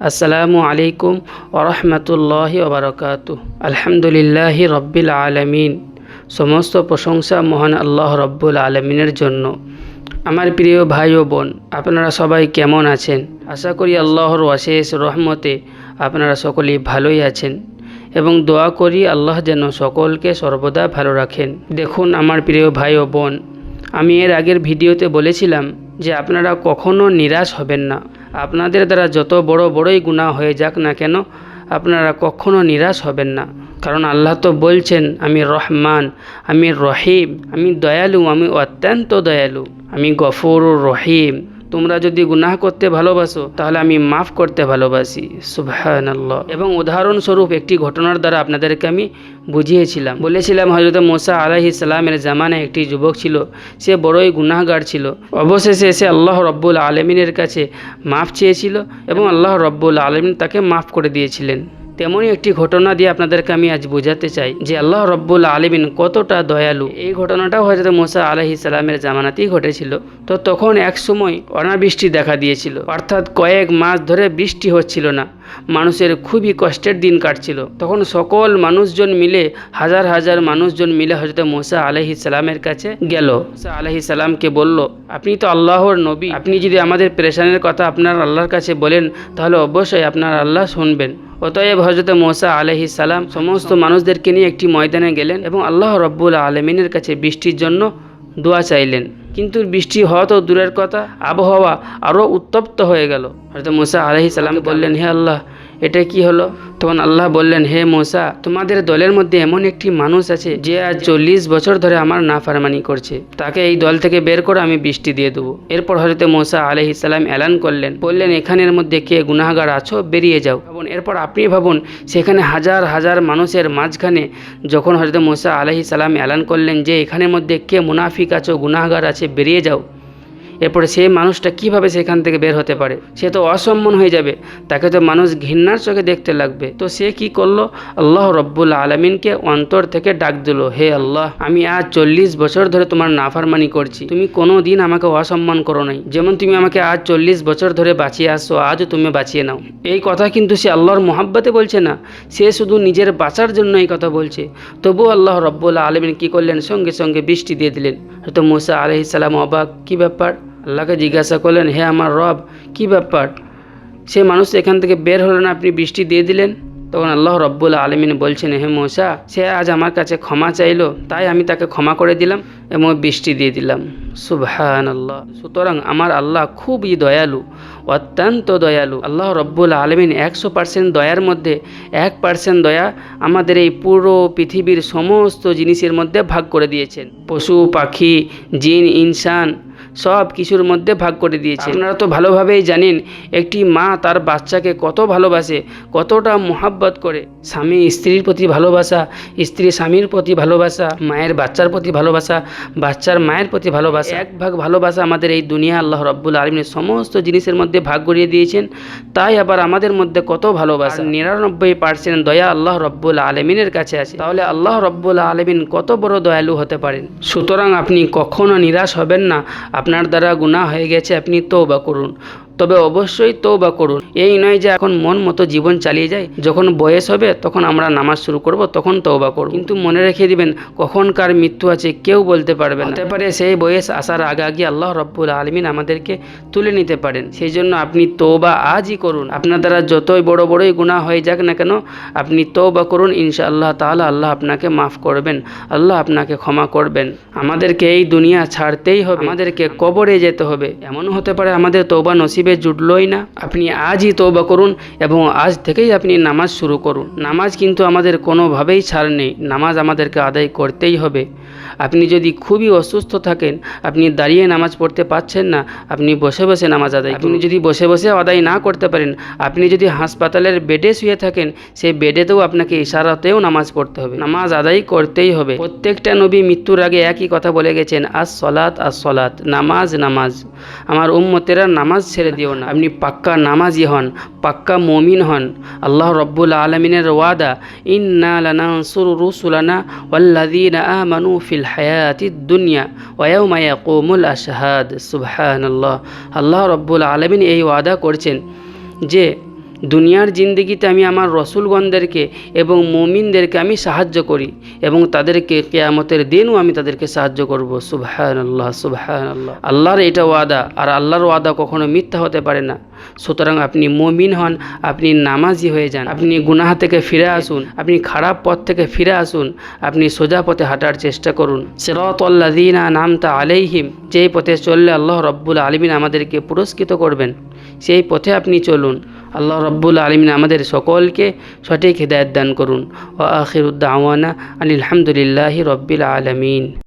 আসসালামু আলাইকুম ওরহমতুল্লাহি ওবরকাত আলহামদুলিল্লাহি রব্বিল আলমিন। সমস্ত প্রশংসা মহান আল্লাহ রব্বুল আলমিনের জন্য। আমার প্রিয় ভাই ও বোন, আপনারা সবাই কেমন আছেন? আশা করি আল্লাহর অশেষ রহমতে আপনারা সকলেই ভালোই আছেন এবং দোয়া করি আল্লাহ যেন সকলকে সর্বদা ভালো রাখেন। দেখুন আমার প্রিয় ভাই ও বোন, আমি এর আগের ভিডিওতে বলেছিলাম যে আপনারা কখনো নিরাশ হবেন না। আপনাদের দ্বারা যত বড় বড়ই গুণা হয়ে যাক না কেন, আপনারা কখনো নিরাশ হবেন না। কারণ আল্লাহ তো বলছেন, আমি রহমান, আমি রহিম, আমি দয়ালু, আমি অত্যন্ত দয়ালু, আমি গফর রহিম। তোমরা যদি গুনাহ করতে ভালোবাসো, তাহলে আমি মাফ করতে ভালোবাসি। সুবহান আল্লাহ এবং উদাহরণস্বরূপ একটি ঘটনার দ্বারা আপনাদেরকে আমি বুঝিয়েছিলাম। বলেছিলাম হজরত মোসা আলাহি সালামের জামানায় একটি যুবক ছিল। সে বড়ই গুনাহগার ছিল। অবশেষে এসে আল্লাহ রব্বুল আলমিনের কাছে মাফ চেয়েছিল এবং আল্লাহ রব্বুল আলমিন তাকে মাফ করে দিয়েছিলেন। তেমনই একটি ঘটনা দিয়ে আপনাদেরকে আমি আজ বোঝাতে চাই যে আল্লাহ রব্বুল আলমিন কতটা দয়ালু। এই ঘটনাটাও হজরত মোসা আলহি সালামের জামানাতেই ঘটেছিল। তো তখন এক সময় অনাবৃষ্টি দেখা দিয়েছিল। অর্থাৎ কয়েক মাস ধরে বৃষ্টি হচ্ছিল না। মানুষের খুবই কষ্টের দিন কাটছিল। তখন সকল মানুষজন মিলে, হাজার হাজার মানুষজন মিলে হজরত মোসা আলহি সালামের কাছে গেল। মোসা আলহি সালামকে বলল, আপনি তো আল্লাহর নবী। আপনি যদি আমাদের প্রেশানের কথা আপনার আল্লাহর কাছে বলেন, তাহলে অবশ্যই আপনার আল্লাহ শুনবেন। অতএব হজরত মোসা আলহি সালাম সমস্ত মানুষদেরকে নিয়ে একটি ময়দানে গেলেন এবং আল্লাহ রব্বুল আলমিনের কাছে বৃষ্টির জন্য দোয়া চাইলেন। কিন্তু বৃষ্টি হওয়া তো দূরের কথা। আবহাওয়া আরও উত্তপ্ত হয়ে গেল। হয়তো মুসা আলহি সালাম বললেন, হে আল্লাহ এটা কি হলো? তখন আল্লাহ বললেন, হে মোসা, তোমাদের দলের মধ্যে এমন একটি মানুষ আছে যে আজ চল্লিশ বছর ধরে আমার নাফারমানি করছে। তাকে এই দল থেকে বের করে আমি বৃষ্টি দিয়ে দেবো। এরপর হয়তো মোসা আলহি সালাম এলান করলেন, বললেন, এখানের মধ্যে কে গুনাহগার আছো? বেরিয়ে যাও। ভাবুন, এরপর আপনি ভাবুন, সেখানে হাজার হাজার মানুষের মাঝখানে যখন হজরত মোসা আলহি সালাম এলান করলেন যে, এখানের মধ্যে কে মুনাফিক আছো, গুনাহগার আছে, বেরিয়ে যাও। এরপরে সেই মানুষটা কীভাবে সেখান থেকে বের হতে পারে? সে তো অসম্মান হয়ে যাবে। তাকে তো মানুষ ঘৃণার চোখে দেখতে লাগবে। তো সে কি করল? আল্লাহ রব্বুল আলমিনকে অন্তর থেকে ডাক দিল, হে আল্লাহ, আমি আজ চল্লিশ বছর ধরে তোমার নাফারমানি করছি। তুমি কোনো দিন আমাকে অসম্মান করো নাই। যেমন তুমি আমাকে আজ চল্লিশ বছর ধরে বাঁচিয়ে আসছো, আজও তুমি বাঁচিয়ে নাও। এই কথা কিন্তু সে আল্লাহর মোহাব্বতে বলছে না। সে শুধু নিজের বাঁচার জন্য এই কথা বলছে। তবুও আল্লাহ রব্বুল আলমিন কী করলেন? সঙ্গে সঙ্গে বৃষ্টি দিয়ে দিলেন। হয়তো মোসা আলহিসাল্লাম অবাক। কী ব্যাপার? আল্লাহকে জিজ্ঞাসা করলেন, হে আমার রব, কি ব্যাপার? সে মানুষ এখান থেকে বের হলো না, আপনি বৃষ্টি দিয়ে দিলেন? তখন আল্লাহ রব্বুল আলমিন বলছেন, হে মোসা, সে আজ আমার কাছে ক্ষমা চাইলো, তাই আমি তাকে ক্ষমা করে দিলাম এবং বৃষ্টি দিয়ে দিলাম। সুবহান আল্লাহ সুতরাং আমার আল্লাহ খুবই দয়ালু, অত্যন্ত দয়ালু। আল্লাহ রব্বুল আলমিন একশো পার্সেন্ট দয়ার মধ্যে, এক পার্সেন্ট দয়া আমাদের এই পুরো পৃথিবীর সমস্ত জিনিসের মধ্যে ভাগ করে দিয়েছেন। পশু, পাখি, জিন, ইনসান সব কিছুর মধ্যে ভাগ করে দিয়েছে। আপনারা তো ভালোভাবেই জানেন, একটি মা তার বাচ্চাকে কত ভালোবাসে, কতটা মোহাব্বত করে। স্বামী স্ত্রীর প্রতি ভালোবাসা, স্ত্রী স্বামীর প্রতি ভালোবাসা, মায়ের বাচ্চার প্রতি ভালোবাসা, বাচ্চার মায়ের প্রতি ভালোবাসা। এক ভাগ ভালোবাসা আমাদের এই দুনিয়া আল্লাহ রব্বুল আলমিনের সমস্ত জিনিসের মধ্যে ভাগ করিয়ে দিয়েছেন, তাই আবার আমাদের মধ্যে কত ভালোবাসা। নিরানব্বই পার্সেন্ট দয়া আল্লাহ রব্বুল আলমিনের কাছে আছে। তাহলে আল্লাহ রব্বুল আলমিন কত বড় দয়ালু হতে পারেন? সুতরাং আপনি কখনো নিরাশ হবেন না। আপনার দ্বারা গুণা হয়ে গেছে আপনি তৌবা করুন। তবে অবশ্যই তৌবা করুন। এই নয় যে এখন মন মতো জীবন চালিয়ে যায়। যখন বয়স হবে, তখন আমরা নামাজ শুরু করব, তখন তৌবা করব। কিন্তু মনে রেখে দিবেন কখন কার মৃত্যু আছে, কেউ বলতে পারবে না। হতে পারে সেই বয়স আসার আগে আগে আল্লাহ রব্বুল আলমিন আমাদেরকে তুলে নিতে পারেন। সেই জন্য আপনি তৌবা আজই করুন। আপনার দ্বারা যতই বড় বড়ই গুণা হয়ে যাক না কেন, আপনি তৌবা করুন ইনশা আল্লাহ তাহলে আল্লাহ আপনাকে মাফ করবেন, আল্লাহ আপনাকে ক্ষমা করবেন। আমাদেরকে এই দুনিয়া ছাড়তেই হবে, আমাদেরকে কবরে যেতে হবে। এমনও হতে পারে আমাদের তৌবা নসিব নসিবে জুটলই না। আপনি আজই তৌবা করুন এবং আজ থেকেই আপনি নামাজ শুরু করুন। নামাজ কিন্তু আমাদের কোনোভাবেই ছাড় নেই। নামাজ আমাদেরকে আদায় করতেই হবে। আপনি যদি খুবই অসুস্থ থাকেন আপনি দাঁড়িয়ে নামাজ পড়তে পারছেন না আপনি বসে বসে নামাজ আদায় আপনি যদি বসে বসে আদায় না করতে পারেন আপনি যদি হাসপাতালের বেডে শুয়ে থাকেন সেই বেডেতেও আপনাকে ইশারাতেও নামাজ পড়তে হবে। নামাজ আদায় করতেই হবে। প্রত্যেকটা নবী মৃত্যুর আগে একই কথা বলে গেছেন আজ সলাত আজ সলাত নামাজ নামাজ। আমার উম্মতেরা নামাজ ছেড়ে দিও না। আপনি পাক্কা নামাজি হন পাক্কা মমিন হন। আল্লাহ রব্বুল আলমিনের ওয়াদা ইন্না লানানসুরু রুসুলানা ওয়াল্লাযীনা আমানু ফিল হায়াতিদ দুনিয়া ওয়ায়াউমা ইয়াকুমুল আশহাদ সুবহানাল্লাহ আল্লাহ রব্বুল আলমিন এই ওয়াদা করছেন যে দুনিয়ার জিন্দগিতে আমি আমার রসুলগণদেরকে এবং মমিনদেরকে আমি সাহায্য করি এবং তাদেরকে কেয়ামতের দিনও আমি তাদেরকে সাহায্য করব। সুবহান আল্লাহ সুবহান আল্লাহ আল্লাহর এটা ওয়াদা, আর আল্লাহর ওয়াদা কখনো মিথ্যা হতে পারে না। সুতরাং আপনি মমিন হন, আপনি নামাজি হয়ে যান, আপনি গুনাহ থেকে ফিরে আসুন, আপনি খারাপ পথ থেকে ফিরে আসুন, আপনি সোজা পথে হাঁটার চেষ্টা করুন। সিরাতাল্লাযীনা নামতা আলাইহিম, যেই পথে চললে আল্লাহ রব্বুল আলমিন আমাদেরকে পুরস্কৃত করবেন, সেই পথে আপনি চলুন। আল্লাহ রব্বুল আলমিন আমাদের সকলকে সঠিক হৃদায়ত দান করুন। ও আখিরুদ্দাওয়ানা আনিল হামদুলিল্লাহি রব্বিল আলমিন।